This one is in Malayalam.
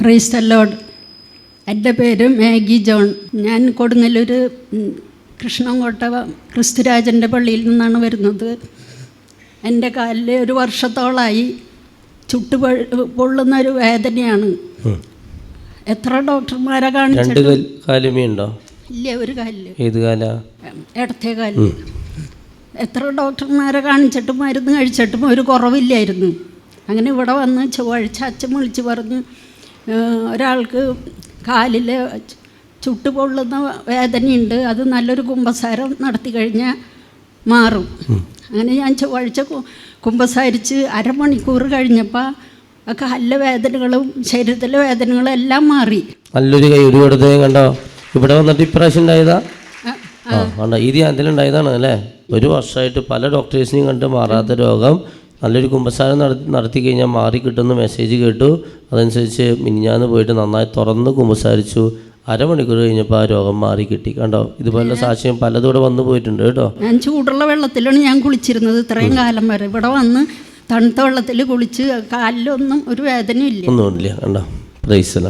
പ്രൈസ് അല്ലോഡ് എന്റെ പേര് മാഗി ജോൺ ഞാൻ കൊടുങ്ങല്ലൂർ കൃഷ്ണങ്കോട്ട കൃഷ്ണൻകോട്ട ക്രിസ്തുരാജന്റെ പള്ളിയിൽ നിന്നാണ് വരുന്നത്. എന്റെ കാലിൽ ഒരു വർഷത്തോളമായി ചുട്ടു പൊള്ളുന്ന ഒരു വേദനയാണ്. എത്ര ഡോക്ടർമാരെ കാണിച്ചിട്ടുണ്ടോ? ഇല്ല ഒരു കാലിൽ. ഏത് കാല? ഇടത്തെ കാലിൽ. എത്ര ഡോക്ടർമാരെ കാണിച്ചിട്ടും മരുന്ന് കഴിച്ചിട്ടും ഒരു കുറവില്ലായിരുന്നു. അങ്ങനെ ഇവിടെ വന്ന് ചൊവ്വാഴ്ച അച്ഛൻ വിളിച്ച് പറഞ്ഞു "ഏഹ്, ഒരാൾക്ക് കാലിൽ ചുട്ടുപൊള്ളുന്ന വേദനയുണ്ട്. അത് നല്ലൊരു കുമ്പസാരം നടത്തി കഴിഞ്ഞാൽ മാറും. അങ്ങനെ ഞാൻ ചൊവ്വാഴ്ച കുംഭസാരിച്ച് കുമ്പസാരിച്ച് അരമണിക്കൂർ കഴിഞ്ഞപ്പോൾ ആ കാലിലെ വേദനകളും ശരീരത്തിലെ വേദനകളും എല്ലാം മാറി. നല്ലൊരു കൈ ഒരു കൊടുത്തേ കണ്ടോ? ഇവിടെ വന്നിട്ട് ഇപ്രാവശ്യം ഉണ്ടായതാ? ആ, കണ്ടോ ഈ ധ്യാനത്തിൽ ഉണ്ടായതാണ് അല്ലേ? ഒരു വർഷമായിട്ട് പല ഡോക്ടേഴ്സിനെയും കണ്ട് മാറാത്ത രോഗം നല്ലൊരു കുമ്പസാരം നടത്തി നടത്തി കഴിഞ്ഞാൽ മാറി കിട്ടുന്ന മെസ്സേജ് കേട്ടു. അതനുസരിച്ച് മിനിഞ്ഞാന്ന് പോയിട്ട് നന്നായി തുറന്ന് കുമ്പസാരിച്ചു. അരമണിക്കൂർ കഴിഞ്ഞപ്പോൾ ആ രോഗം മാറി കിട്ടി. കണ്ടോ? ഇതുപോലുള്ള സാക്ഷ്യം പലതും ഇവിടെ വന്നു പോയിട്ടുണ്ട് കേട്ടോ. ഞാൻ ചൂടുള്ള വെള്ളത്തിലാണ് ഞാൻ കുളിച്ചിരുന്നത് ഇത്രയും കാലം വരെ. ഇവിടെ വന്ന് തണുത്ത വെള്ളത്തിൽ കുളിച്ച് കാലിലൊന്നും ഒരു വേദനയില്ല ഒന്നുമില്ല കണ്ടോ? പ്രൈസല